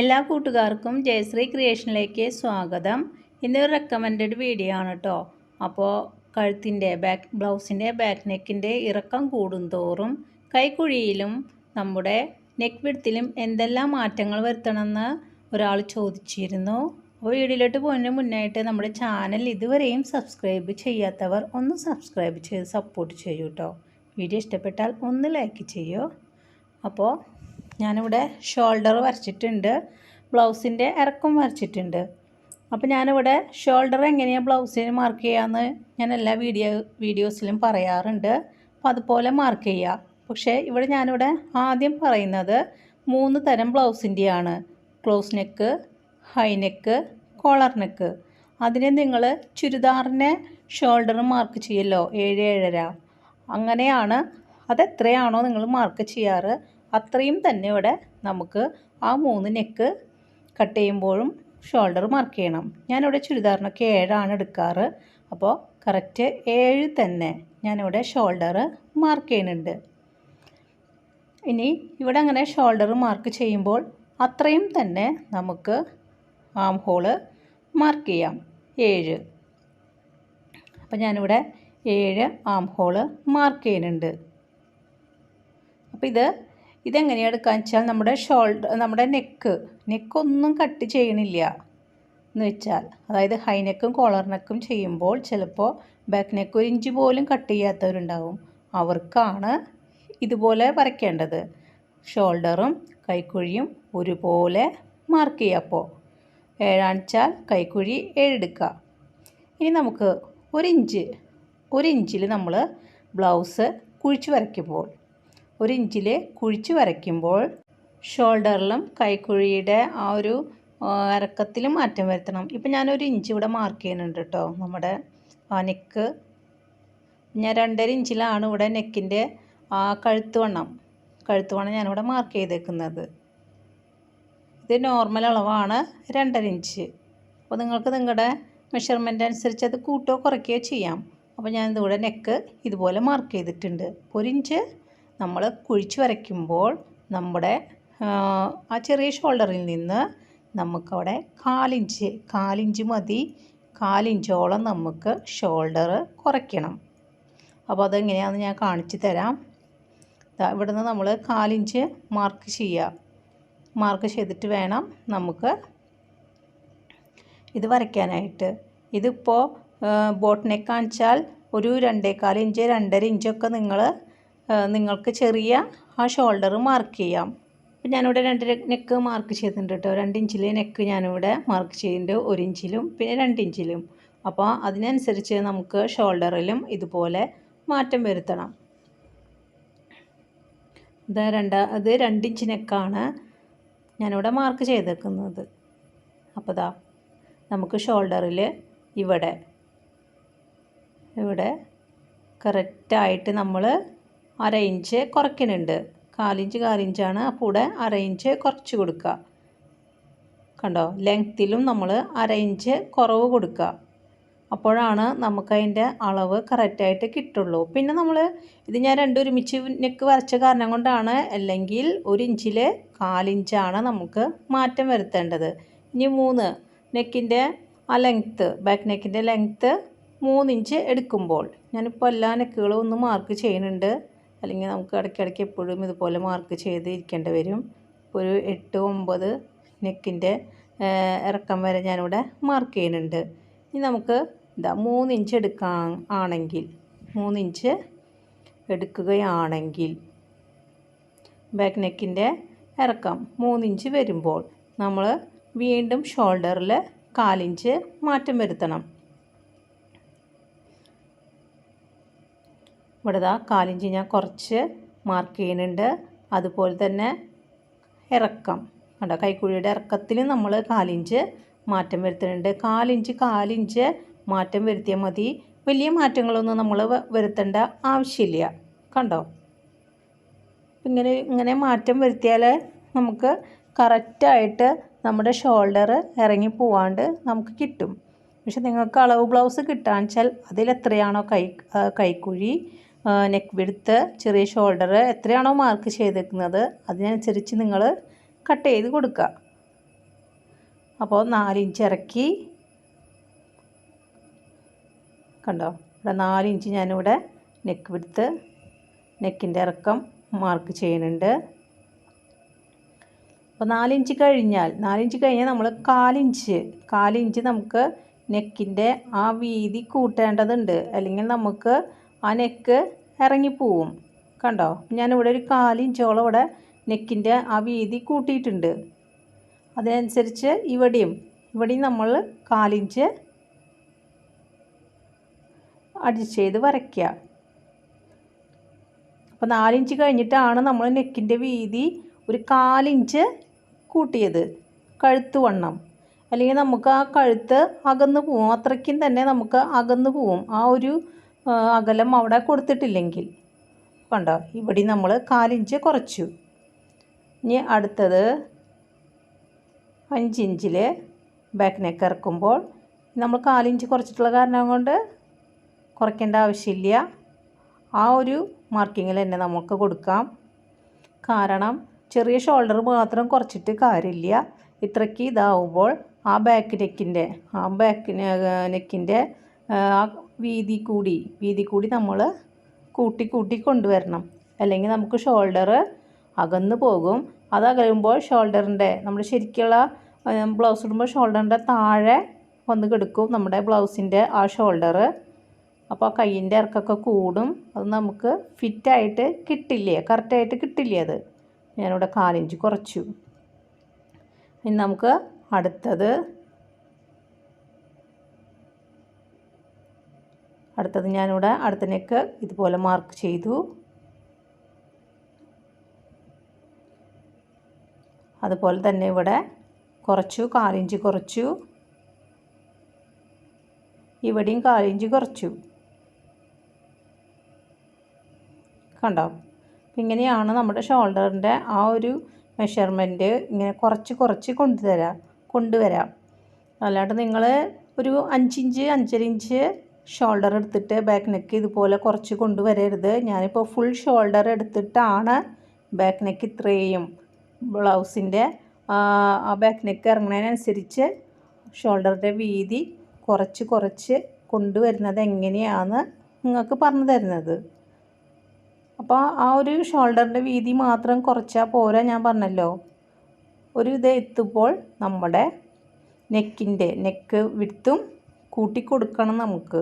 എല്ലാ കൂട്ടുകാർക്കും ജയശ്രീ ക്രിയേഷനിലേക്ക് സ്വാഗതം. ഇന്നൊരു റെക്കമെൻഡഡ് വീഡിയോ ആണ് കേട്ടോ അപ്പോൾ കഴുത്തിന്റെ ബാക്ക് ബ്ലൗസിന്റെ ബാക്ക് നെക്കിന്റെ ഇറക്കം കൂടുന്തോറും കൈക്കുഴിയിലും നമ്മുടെ നെക്ക് വിടത്തിലും എന്തെല്ലാം മാറ്റങ്ങൾ വരുത്തണമെന്ന് ഒരാൾ ചോദിച്ചിരുന്നു. അപ്പോൾ വീഡിയോയിലോട്ട് പോകുന്നതിന് മുന്നായിട്ട് നമ്മുടെ ചാനൽ ഇതുവരെയും സബ്സ്ക്രൈബ് ചെയ്യാത്തവർ ഒന്ന് സബ്സ്ക്രൈബ് ചെയ്ത് സപ്പോർട്ട് ചെയ്യൂ കേട്ടോ വീഡിയോ ഇഷ്ടപ്പെട്ടാൽ ഒന്ന് ലൈക്ക് ചെയ്യൂ. അപ്പോൾ ഞാനിവിടെ ഷോൾഡർ വരച്ചിട്ടുണ്ട്. ബ്ലൗസിന്റെ ഇറക്കം വരച്ചിട്ടുണ്ട്. അപ്പോൾ ഞാനിവിടെ ഷോൾഡർ എങ്ങനെയാണ് ബ്ലൗസിന് മാർക്ക് ചെയ്യാമെന്ന് ഞാൻ എല്ലാ വീഡിയോ വീഡിയോസിലും പറയാറുണ്ട്. അപ്പോൾ അതുപോലെ മാർക്ക് ചെയ്യുക പക്ഷേ ഇവിടെ ഞാനിവിടെ ആദ്യം പറയുന്നത് മൂന്ന് തരം ബ്ലൗസിന്റെയാണ്. Close neck high neck collar neck അതിനെ നിങ്ങൾ ചുരിദാറിനെ ഷോൾഡർ മാർക്ക് ചെയ്യല്ലോ ഏഴ് ഏഴര. അങ്ങനെയാണ്. അതെത്രയാണോ നിങ്ങൾ മാർക്ക് ചെയ്യാറ്. അത്രയും തന്നെ ഇവിടെ നമുക്ക് ആ മൂന്ന് നെക്ക് കട്ട് ചെയ്യുമ്പോഴും ഷോൾഡർ മാർക്ക് ചെയ്യണം. ഞാനിവിടെ ചുരിദാറിനൊക്കെ ഏഴാണ് എടുക്കാറ്. അപ്പോൾ കറക്റ്റ് ഏഴ് തന്നെ ഞാനിവിടെ ഷോൾഡർ മാർക്ക് ചെയ്യുന്നുണ്ട്. ഇനി ഇവിടെ അങ്ങനെ ഷോൾഡർ മാർക്ക് ചെയ്യുമ്പോൾ അത്രയും തന്നെ നമുക്ക് ആം ഹോൾ മാർക്ക് ചെയ്യാം. ഏഴ്. അപ്പം ഞാനിവിടെ ഏഴ് ആം ഹോൾ മാർക്ക് ചെയ്യുന്നുണ്ട്. അപ്പോൾ ഇത് ഇതെങ്ങനെയാണ് എടുക്കുക വെച്ചാൽ നമ്മുടെ ഷോൾഡർ നമ്മുടെ നെക്ക് നെക്കൊന്നും കട്ട് ചെയ്യണില്ല എന്ന് വെച്ചാൽ. അതായത് ഹൈ നെക്കും കോളർ നെക്കും ചെയ്യുമ്പോൾ ചിലപ്പോൾ ബാക്ക് നെക്ക് ഒരു ഇഞ്ച് പോലും കട്ട് ചെയ്യാത്തവരുണ്ടാവും. അവർക്കാണ് ഇതുപോലെ വരയ്ക്കേണ്ടത്. ഷോൾഡറും കൈക്കുഴിയും ഒരുപോലെ മാർക്ക് ചെയ്യപ്പോൾ ഏഴാണിച്ചാൽ കൈക്കുഴി ഏഴെടുക്കുക ഇനി നമുക്ക് ഒരു ഇഞ്ച് ഇഞ്ചിൽ നമ്മൾ ബ്ലൗസ് കുഴിച്ച് വരയ്ക്കുമ്പോൾ ഒരു ഇഞ്ചിൽ കുഴിച്ച് വരയ്ക്കുമ്പോൾ ഷോൾഡറിലും കൈക്കുഴിയുടെ ആ ഒരു ഇറക്കത്തിൽ മാറ്റം വരുത്തണം. ഇപ്പം ഞാനൊരു ഇഞ്ച് ഇവിടെ മാർക്ക് ചെയ്യുന്നുണ്ട് കേട്ടോ നമ്മുടെ ആ നെക്ക് ഞാൻ രണ്ടര ഇഞ്ചിലാണ് ഇവിടെ നെക്കിന്റെ ആ കഴുത്ത് വണ്ണം. കഴുത്ത് വണ്ണം ഞാനിവിടെ മാർക്ക് ചെയ്തേക്കുന്നത്. ഇത് നോർമൽ അളവാണ് രണ്ടര ഇഞ്ച്. അപ്പോൾ നിങ്ങൾക്ക് നിങ്ങളുടെ മെഷർമെന്റ് അനുസരിച്ച് അത് കൂട്ടോ കുറയ്ക്കുകയോ ചെയ്യാം. അപ്പോൾ ഞാൻ ഇതിവിടെ നെക്ക് ഇതുപോലെ മാർക്ക് ചെയ്തിട്ടുണ്ട്. ഒരു ഇഞ്ച് നമ്മൾ കുഴിച്ച് വരയ്ക്കുമ്പോൾ നമ്മുടെ ആ ചെറിയ ഷോൾഡറിൽ നിന്ന് നമുക്കവിടെ കാലിഞ്ച് കാലിഞ്ച് മതി. കാലിഞ്ചോളം നമുക്ക് ഷോൾഡർ കുറയ്ക്കണം. അപ്പോൾ അതെങ്ങനെയാണെന്ന് ഞാൻ കാണിച്ചു തരാം. ഇവിടുന്ന് നമ്മൾ കാലിഞ്ച് മാർക്ക് ചെയ്യുക. മാർക്ക് ചെയ്തിട്ട് വേണം നമുക്ക് ഇത് വരയ്ക്കാനായിട്ട്. ഇതിപ്പോൾ ബോട്ടിനെ കാണിച്ചാൽ ഒരു രണ്ടേകാൽ ഇഞ്ച് രണ്ടര ഇഞ്ചൊക്കെ നിങ്ങൾ നിങ്ങൾക്ക് ചെറിയ ആ ഷോൾഡർ മാർക്ക് ചെയ്യാം. അപ്പം ഞാനിവിടെ രണ്ട് നെക്ക് മാർക്ക് ചെയ്തിട്ടുണ്ട് കേട്ടോ രണ്ട് നെക്ക് ഞാനിവിടെ മാർക്ക് ചെയ്തിട്ടുണ്ട് ഒരു ഇഞ്ചിലും പിന്നെ രണ്ട് ഇഞ്ചിലും. അപ്പോൾ അതിനനുസരിച്ച് നമുക്ക് ഷോൾഡറിലും ഇതുപോലെ മാറ്റം വരുത്തണം. ഇത് രണ്ട അത് രണ്ട് ഇഞ്ച് നെക്കാണ് ഞാനിവിടെ മാർക്ക് ചെയ്തേക്കുന്നത്. അപ്പോൾ ദാ നമുക്ക് ഷോൾഡറിൽ ഇവിടെ ഇവിടെ കറക്റ്റായിട്ട് നമ്മൾ അര ഇഞ്ച് കുറയ്ക്കുന്നുണ്ട്. കാലിഞ്ച് കാലിഞ്ചാണ് അപ്പോൾ ഇവിടെ അര ഇഞ്ച് കുറച്ച് കൊടുക്കുക. കണ്ടോ? ലെങ്ത്തിലും നമ്മൾ അര ഇഞ്ച് കുറവ് കൊടുക്കുക. അപ്പോഴാണ് നമുക്കതിന്റെ അളവ് കറക്റ്റായിട്ട് കിട്ടുള്ളൂ. പിന്നെ നമ്മൾ ഇത് ഞാൻ രണ്ടൊരുമിച്ച് നെക്ക് വരച്ച കാരണം കൊണ്ടാണ്. അല്ലെങ്കിൽ ഒരു ഇഞ്ചിൽ കാലിഞ്ചാണ് നമുക്ക് മാറ്റം വരുത്തേണ്ടത്. ഇനി മൂന്ന് നെക്കിന്റെ ആ ലെങ്ത്ത് ബാക്ക് നെക്കിന്റെ ലെങ്ത്ത് മൂന്നിഞ്ച് എടുക്കുമ്പോൾ. ഞാനിപ്പോൾ എല്ലാ നെക്കുകളും ഒന്ന് മാർക്ക് ചെയ്യുന്നുണ്ട്. അല്ലെങ്കിൽ നമുക്ക് ഇടയ്ക്കിടയ്ക്ക് എപ്പോഴും ഇതുപോലെ മാർക്ക് ചെയ്ത് ഇരിക്കേണ്ടി വരും. ഒരു എട്ട് ഒമ്പത് നെക്കിന്റെ ഇറക്കം വരെ ഞാനിവിടെ മാർക്ക് ചെയ്യുന്നുണ്ട്. ഇനി നമുക്ക് ഇതാ മൂന്നിഞ്ച് എടുക്കാൻ ആണെങ്കിൽ. മൂന്നിഞ്ച് എടുക്കുകയാണെങ്കിൽ ബാക്ക് നെക്കിന്റെ ഇറക്കം മൂന്നിഞ്ച് വരുമ്പോൾ നമ്മൾ വീണ്ടും ഷോൾഡറിൽ കാലിഞ്ച് മാറ്റം വരുത്തണം. ഇവിടെ ഇതാ കാലിഞ്ചി ഞാൻ കുറച്ച് മാർക്ക് ചെയ്യുന്നുണ്ട്. അതുപോലെ തന്നെ ഇറക്കം. കണ്ടോ? കൈക്കുഴിയുടെ ഇറക്കത്തിൽ നമ്മൾ കാലിഞ്ച് മാറ്റം വരുത്തുന്നുണ്ട്. കാലിഞ്ച് കാലിഞ്ച് മാറ്റം വരുത്തിയാൽ മതി. വലിയ മാറ്റങ്ങളൊന്നും നമ്മൾ വരുത്തേണ്ട ആവശ്യമില്ല. കണ്ടോ? ഇങ്ങനെ ഇങ്ങനെ മാറ്റം വരുത്തിയാൽ നമുക്ക് കറക്റ്റായിട്ട് നമ്മുടെ ഷോൾഡർ ഇറങ്ങി പോവാണ്ട് നമുക്ക് കിട്ടും. പക്ഷെ നിങ്ങൾക്ക് അളവ് ബ്ലൗസ് കിട്ടാന്ന് വെച്ചാൽ അതിലെത്രയാണോ കൈ കൈക്കുഴി നെക്ക് വിടുത്ത് ചെറിയ ഷോൾഡർ എത്രയാണോ മാർക്ക് ചെയ്തേക്കുന്നത് അതിനനുസരിച്ച് നിങ്ങൾ കട്ട് ചെയ്ത് കൊടുക്കുക. അപ്പോൾ നാലിഞ്ച് ഇറക്കി. കണ്ടോ? ഇവിടെ നാലിഞ്ച് ഞാനിവിടെ നെക്ക് വിടുത്ത് നെക്കിന്റെ ഇറക്കം മാർക്ക് ചെയ്യുന്നുണ്ട്. അപ്പോൾ നാലിഞ്ച് കഴിഞ്ഞാൽ നാലിഞ്ച് കഴിഞ്ഞാൽ നമ്മൾ കാലിഞ്ച് കാലിഞ്ച് നമുക്ക് നെക്കിന്റെ ആ വീതി കൂട്ടേണ്ടതുണ്ട്. അല്ലെങ്കിൽ നമുക്ക് ആ നെക്ക് ഇറങ്ങിപ്പോവും. കണ്ടോ? ഞാനിവിടെ ഒരു കാലിഞ്ചോളം ഇവിടെ നെക്കിന്റെ ആ വീതി കൂട്ടിയിട്ടുണ്ട്. അതിനനുസരിച്ച് ഇവിടെയും ഇവിടെയും നമ്മൾ കാലിഞ്ച് അഡ്ജസ്റ്റ് ചെയ്ത് വരയ്ക്കുക. അപ്പോൾ നാലിഞ്ച് കഴിഞ്ഞിട്ടാണ് നമ്മൾ നെക്കിന്റെ വീതി ഒരു കാലിഞ്ച് കൂട്ടിയത്. കഴുത്ത് വണ്ണം. അല്ലെങ്കിൽ നമുക്ക് ആ കഴുത്ത് അകന്ന് പോവും. അത്രയ്ക്കും തന്നെ നമുക്ക് അകന്ന് പോവും. ആ ഒരു അകലം അവിടെ കൊടുത്തിട്ടില്ലെങ്കിൽ. കണ്ടോ? ഇവിടെ നമ്മൾ കാലിഞ്ച് കുറച്ചു. ഇനി അടുത്തത് അഞ്ചിഞ്ചിൽ ബാക്ക് നെക്ക് ഇറക്കുമ്പോൾ നമ്മൾ കാലിഞ്ച് കുറച്ചിട്ടുള്ള കാരണം കൊണ്ട് കുറയ്ക്കേണ്ട ആവശ്യമില്ല. ആ ഒരു മാർക്കിങ്ങിൽ തന്നെ നമുക്ക് കൊടുക്കാം. കാരണം ചെറിയ ഷോൾഡർ മാത്രം കുറച്ചിട്ട് കാര്യമില്ല. ഇത്രയ്ക്ക് ഇതാവുമ്പോൾ ആ ബാക്ക് നെക്കിന്റെ ആ ബാക്ക് നെക്കിന്റെ ആ വീതി കൂടി വീതി കൂടി നമ്മൾ കൂട്ടി കൂട്ടി കൊണ്ടുവരണം. അല്ലെങ്കിൽ നമുക്ക് ഷോൾഡർ അകന്നു പോകും. അത് അകലുമ്പോൾ ഷോൾഡറിന്റെ നമ്മുടെ ശരിക്കുള്ള ബ്ലൗസ് ഇടുമ്പോൾ ഷോൾഡറിന്റെ താഴെ വന്ന് കിടക്കും നമ്മുടെ ബ്ലൗസിന്റെ ആ ഷോൾഡർ അപ്പോൾ ആ കയ്യിന്റെ ഇറക്കൊക്കെ കൂടും. അത് നമുക്ക് ഫിറ്റായിട്ട് കിട്ടില്ലേ? കറക്റ്റായിട്ട് കിട്ടില്ലേ അത്? ഞാനിവിടെ കാലിഞ്ച് കുറച്ചു. ഇനി നമുക്ക് അടുത്തത് അടുത്തത് ഞാനിവിടെ അടുത്ത നെക്ക് ഇതുപോലെ മാർക്ക് ചെയ്തു. അതുപോലെ തന്നെ ഇവിടെ കുറച്ചു കാലിഞ്ച് കുറച്ചു. ഇവിടെയും കാലിഞ്ച് കുറച്ചു. കണ്ടോ? ഇങ്ങനെയാണ് നമ്മുടെ ഷോൾഡറിന്റെ ആ ഒരു മെഷർമെന്റ് ഇങ്ങനെ കുറച്ച് കുറച്ച് കൊണ്ടുതരാം കൊണ്ടുവരാം. അല്ലാണ്ട് നിങ്ങൾ ഒരു അഞ്ചിഞ്ച് അഞ്ചര ഇഞ്ച് ഷോൾഡർ എടുത്തിട്ട് ബാക്ക് നെക്ക് ഇതുപോലെ കുറച്ച് കൊണ്ടുവരരുത്. ഞാനിപ്പോൾ ഫുൾ ഷോൾഡർ എടുത്തിട്ടാണ് ബാക്ക് നെക്ക് ഇത്രയും ബ്ലൗസിന്റെ ആ ബാക്ക് നെക്ക് ഇറങ്ങുന്നതിനനുസരിച്ച് ഷോൾഡറിന്റെ വീതി കുറച്ച് കുറച്ച് കൊണ്ടുവരുന്നത് എങ്ങനെയാണ് നിങ്ങൾക്ക് പറഞ്ഞു തരുന്നത്. അപ്പോൾ ആ ഒരു ഷോൾഡറിന്റെ വീതി മാത്രം കുറച്ചാൽ പോരാ ഞാൻ പറഞ്ഞല്ലോ. ഒരു ഇത് എത്തുമ്പോൾ നമ്മുടെ നെക്കിന്റെ നെക്ക് വിടുത്തും കൂട്ടി കൊടുക്കണം നമുക്ക്.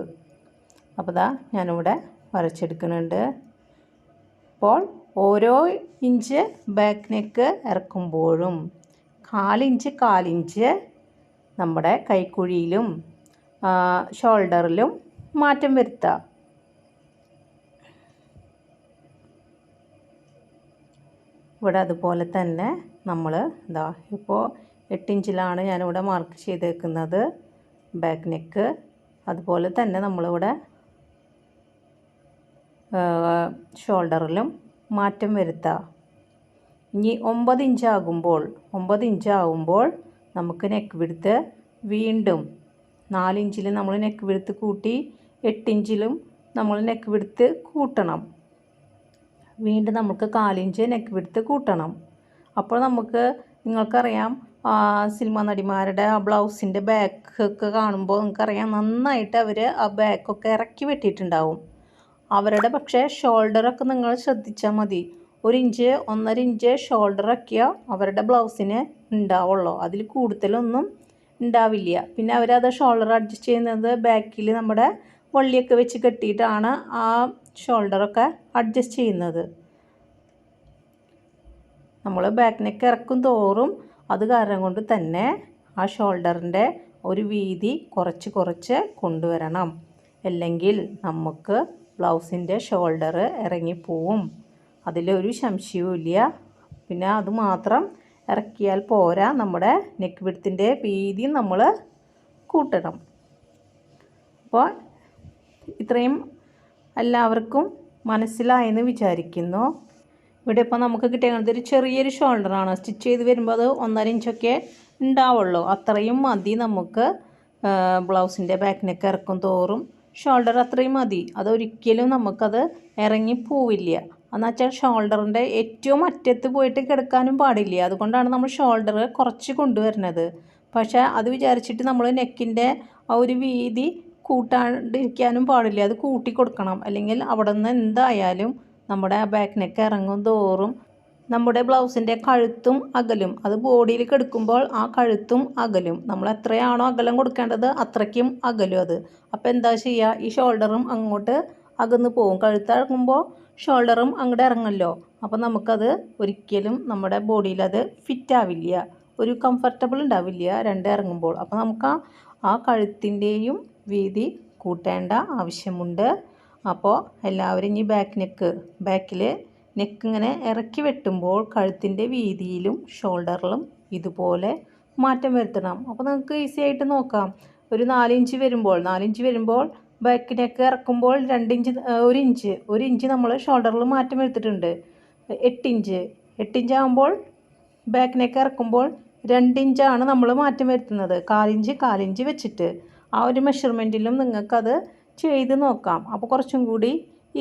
അപ്പോൾ ദാ ഞാനിവിടെ വരച്ചെടുക്കുന്നുണ്ട്. അപ്പോൾ ഓരോ ഇഞ്ച് ബാക്ക് നെക്ക് ഇറക്കുമ്പോഴും കാലിഞ്ച് കാലിഞ്ച് നമ്മുടെ കൈക്കുഴിയിലും ഷോൾഡറിലും മാറ്റം വരുത്തുക. ഇവിടെ അതുപോലെ തന്നെ നമ്മൾ ഇതാ ഇപ്പോൾ എട്ടിഞ്ചിലാണ് ഞാനിവിടെ മാർക്ക് ചെയ്തേക്കുന്നത്. ബാക്ക് നെക്ക് അതുപോലെ തന്നെ നമ്മളിവിടെ ഷോൾഡറിലും മാറ്റം വരുത്താം. ഇനി ഒമ്പത് ഇഞ്ച് ആകുമ്പോൾ ഒമ്പത് ഇഞ്ച് ആകുമ്പോൾ നമുക്ക് നെക്ക് വിടുത്ത് വീണ്ടും നാലിഞ്ചിൽ നമ്മൾ നെക്ക് വിടുത്ത് കൂട്ടി എട്ടിഞ്ചിലും നമ്മൾ നെക്ക് വിടുത്ത് കൂട്ടണം. വീണ്ടും നമുക്ക് കാലിഞ്ച് നെക്ക് വിടുത്ത് കൂട്ടണം. അപ്പോൾ നമുക്ക് നിങ്ങൾക്കറിയാം സിനിമ നടിമാരുടെ ആ ബ്ലൗസിന്റെ ബാക്കൊക്കെ കാണുമ്പോൾ നിങ്ങൾക്കറിയാം നന്നായിട്ട് അവർ ആ ബാക്കൊക്കെ ഇറക്കി വെട്ടിയിട്ടുണ്ടാവും. അവരുടെ പക്ഷേ ഷോൾഡറൊക്കെ നിങ്ങൾ ശ്രദ്ധിച്ചാൽ മതി. ഒരു ഇഞ്ച് ഒന്നര ഇഞ്ച് ഷോൾഡറൊക്കെയോ അവരുടെ ബ്ലൗസിന് ഉണ്ടാവുള്ളൂ. അതിൽ കൂടുതലൊന്നും ഉണ്ടാവില്ല. പിന്നെ അവരത് ഷോൾഡർ അഡ്ജസ്റ്റ് ചെയ്യുന്നത് ബാക്കിൽ നമ്മുടെ വള്ളിയൊക്കെ വെച്ച് കെട്ടിയിട്ടാണ് ആ ഷോൾഡറൊക്കെ അഡ്ജസ്റ്റ് ചെയ്യുന്നത്. നമ്മൾ ബാക്ക് നെക്ക് ഇറക്കും തോറും അത് കാരണം കൊണ്ട് തന്നെ ആ ഷോൾഡറിന്റെ ഒരു വീതി കുറച്ച് കുറച്ച് കൊണ്ടുവരണം. അല്ലെങ്കിൽ നമുക്ക് ബ്ലൗസിന്റെ ഷോൾഡർ ഇറങ്ങിപ്പോവും. അതിലൊരു സംശയവും ഇല്ല. പിന്നെ അതുമാത്രം ഇറക്കിയാൽ പോരാ നമ്മുടെ നെക്ക് വിടത്തിന്റെ വീതി നമ്മൾ കൂട്ടണം. അപ്പോൾ ഇത്രയും എല്ലാവർക്കും മനസ്സിലായെന്ന് വിചാരിക്കുന്നു. ഇവിടെ ഇപ്പോൾ നമുക്ക് കിട്ടിയത് ഒരു ചെറിയൊരു ഷോൾഡറാണ് സ്റ്റിച്ച് ചെയ്ത് വരുമ്പോൾ അത് ഒന്നര ഇഞ്ചൊക്കെ ഉണ്ടാവുള്ളൂ. അത്രയും മതി നമുക്ക് ബ്ലൗസിന്റെ ബാക്ക് നെക്ക് ഇറക്കും തോറും. ഷോൾഡർ അത്രയും മതി. അതൊരിക്കലും നമുക്കത് ഇറങ്ങി പോവില്ല. എന്ന് വെച്ചാൽ ഷോൾഡറിന്റെ ഏറ്റവും അറ്റത്ത് പോയിട്ട് കിടക്കാനും പാടില്ല. അതുകൊണ്ടാണ് നമ്മൾ ഷോൾഡർ കുറച്ച് കൊണ്ടുവരുന്നത്. പക്ഷേ അത് വിചാരിച്ചിട്ട് നമ്മൾ നെക്കിന്റെ ആ ഒരു വീതി കൂട്ടാണ്ടിരിക്കാനും പാടില്ല. അത് കൂട്ടി കൊടുക്കണം. അല്ലെങ്കിൽ അവിടെ നിന്ന് എന്തായാലും നമ്മുടെ ബാക്ക് നെക്ക് ഇറങ്ങും തോറും നമ്മുടെ ബ്ലൗസിന്റെ കഴുത്തും അകലും. അത് ബോഡിയിൽ കെടുക്കുമ്പോൾ ആ കഴുത്തും അകലും. നമ്മൾ എത്രയാണോ അകലം കൊടുക്കേണ്ടത് അത്രയ്ക്കും അകലും അത്. അപ്പോൾ എന്താ ചെയ്യുക ഈ ഷോൾഡറും അങ്ങോട്ട് അകന്ന് പോകും കഴുത്ത് ഇറങ്ങുമ്പോൾ ഷോൾഡറും അങ്ങോട്ട് ഇറങ്ങല്ലോ. അപ്പോൾ നമുക്കത് ഒരിക്കലും നമ്മുടെ ബോഡിയിൽ അത് ഫിറ്റ് ആവില്ല. ഒരു കംഫർട്ടബിൾ ഉണ്ടാവില്ല രണ്ട് ഇറങ്ങുമ്പോൾ. അപ്പോൾ നമുക്ക് ആ ആ കഴുത്തിന്റെയും വീതി കൂട്ടേണ്ട ആവശ്യമുണ്ട്. അപ്പോൾ എല്ലാവരും ഇനി ബാക്ക് നെക്ക് ബാക്കിൽ നെക്ക് ഇങ്ങനെ ഇറക്കി വെട്ടുമ്പോൾ കഴുത്തിന്റെ വീതിയിലും ഷോൾഡറിലും ഇതുപോലെ മാറ്റം വരുത്തണം. അപ്പോൾ നമുക്ക് ഈസി ആയിട്ട് നോക്കാം. ഒരു നാലിഞ്ച് വരുമ്പോൾ നാലിഞ്ച് വരുമ്പോൾ ബാക്ക് നെക്ക് ഇറക്കുമ്പോൾ രണ്ടിഞ്ച് ഒരു ഇഞ്ച് ഒരു ഇഞ്ച് നമ്മൾ ഷോൾഡറിൽ മാറ്റം വരുത്തിയിട്ടുണ്ട്. എട്ടിഞ്ച് എട്ടിഞ്ച് ആകുമ്പോൾ ബാക്ക് നെക്ക് ഇറക്കുമ്പോൾ രണ്ടിഞ്ചാണ് നമ്മൾ മാറ്റം വരുത്തുന്നത്. കാലിഞ്ച് കാലിഞ്ച് വെച്ചിട്ട്. ആ ഒരു മെഷർമെന്റിലും നിങ്ങൾക്കത് ചെയ്ത് നോക്കാം. അപ്പോൾ കുറച്ചും കൂടി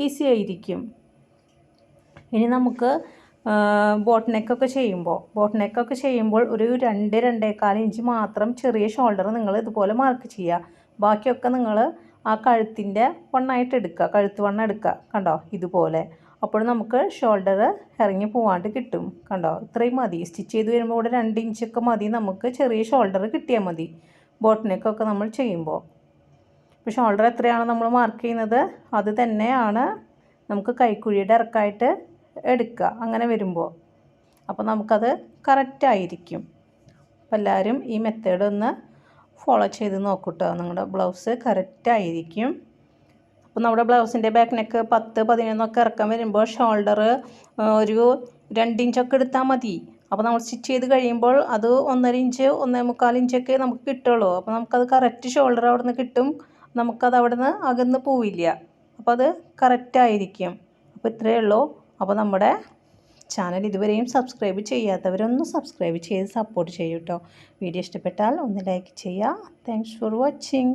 ഈസി ആയിരിക്കും. ഇനി നമുക്ക് ബോട്ട് നെക്കൊക്കെ ചെയ്യുമ്പോൾ ബോട്ട് നെക്കൊക്കെ ചെയ്യുമ്പോൾ ഒരു രണ്ട് രണ്ടേകാൽ ഇഞ്ച് മാത്രം ചെറിയ ഷോൾഡർ നിങ്ങൾ ഇതുപോലെ മാർക്ക് ചെയ്യുക. ബാക്കിയൊക്കെ നിങ്ങൾ ആ കഴുത്തിന്റെ വണ്ണായിട്ട് എടുക്കുക. കഴുത്ത് വണ്ണം എടുക്കുക. കണ്ടോ? ഇതുപോലെ. അപ്പോൾ നമുക്ക് ഷോൾഡർ ഇറങ്ങി പോവാണ്ട് കിട്ടും. കണ്ടോ? ഇത്രയും മതി. സ്റ്റിച്ച് ചെയ്ത് വരുമ്പോൾ ഇവിടെ രണ്ട് ഇഞ്ചൊക്കെ മതി. നമുക്ക് ചെറിയ ഷോൾഡർ കിട്ടിയാൽ മതി. ബോട്ട് നമ്മൾ ചെയ്യുമ്പോൾ. ഷോൾഡർ എത്രയാണ് നമ്മൾ മാർക്ക് ചെയ്യുന്നത്? അത് തന്നെയാണ് നമുക്ക് കൈക്കുഴിയുടെ ഇറക്കായിട്ട് എടുക്കുക. അങ്ങനെ വരുമ്പോൾ. അപ്പോൾ നമുക്കത് കറക്റ്റായിരിക്കും അപ്പോൾ എല്ലാവരും ഈ മെത്തേഡ് ഒന്ന് ഫോളോ ചെയ്ത് നോക്കൂട്ടോ നിങ്ങളുടെ ബ്ലൗസ് കറക്റ്റായിരിക്കും അപ്പോൾ നമ്മുടെ ബ്ലൗസിന്റെ ബാക്ക് നെക്ക് പത്ത് പതിനൊന്നൊക്കെ ഇറക്കാൻ വരുമ്പോൾ ഷോൾഡർ ഒരു രണ്ട് ഇഞ്ചൊക്കെ എടുത്താൽ മതി. അപ്പോൾ നമ്മൾ സ്റ്റിച്ച് ചെയ്ത് കഴിയുമ്പോൾ അത് ഒന്നര ഇഞ്ച് ഒന്നേ മുക്കാൽ ഇഞ്ചൊക്കെ നമുക്ക് കിട്ടുള്ളൂ. അപ്പോൾ നമുക്കത് കറക്റ്റ് ഷോൾഡർ അവിടെ നിന്ന് കിട്ടും. നമുക്കത് അവിടെ നിന്ന് അകന്ന് പോവില്ല. അപ്പോൾ അത് കറക്റ്റായിരിക്കും അപ്പോൾ ഇത്രയേ ഉള്ളൂ. അപ്പോൾ നമ്മുടെ ചാനൽ ഇതുവരെയും സബ്സ്ക്രൈബ് ചെയ്യാത്തവരൊന്ന് സബ്സ്ക്രൈബ് ചെയ്ത് സപ്പോർട്ട് ചെയ്യൂ കേട്ടോ വീഡിയോ ഇഷ്ടപ്പെട്ടാൽ ഒന്ന് ലൈക്ക് ചെയ്യുക താങ്ക്സ് ഫോർ വാച്ചിങ്